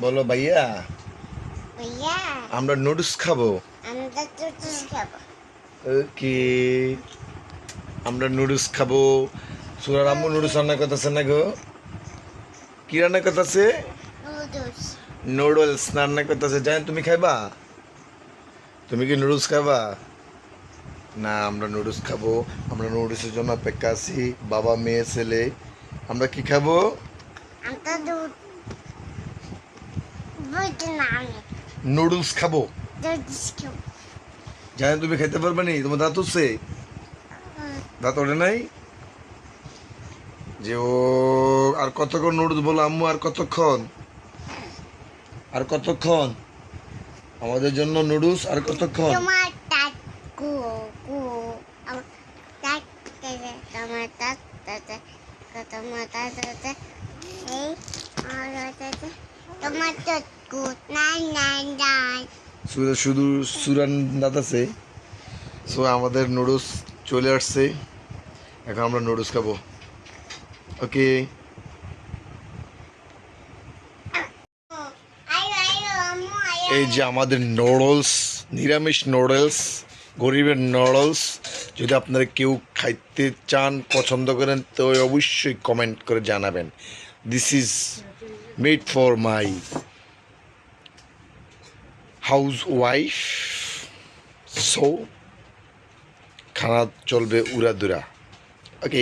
বলো ভাইয়া। ভাইয়া। আমরা নুডলস খাব। আমরা চুচুস খাব। ওকে। আমরা নুডলস খাব। সুরার আম্মু নুডলস রান্না করতেছে না গো? কি রান্না করতেছে? নুডলস। নুডলস রান্না করতেছে। জানেন তুমি খাইবা? তুমি কি নুডলস খাইবা? না আমরা নুডলস খাব। আমরা নুডলসের জন্য অপেক্ষা আছি। বাবা মেয়ে ছেলে। আমরা কি খাব? আমরা নুডলস খাব? জানেন তুমি খেতে পারবে নি তোমার দাঁত উঠছে? দাঁত ওঠে নাই? যে ও আর কতক্ষণ নুডলস বলো আম্মু আর কতক্ষণ? আর কতক্ষণ? আমাদের জন্য নুডলস আর কতক্ষণ? তোমার শুধু সুরান দাঁত আছে। সো আমাদের নুডলস চলে আসছে। এখন আমরা নুডলস খাব। ওকে এই যে আমাদের নুডলস নিরামিষ নুডলস গরিবের নুডলস যদি আপনারা কেউ খাইতে চান পছন্দ করেন তো অবশ্যই কমেন্ট করে জানাবেন। This is made for my housewife so খানা চলবে উড়াদুরা। ওকে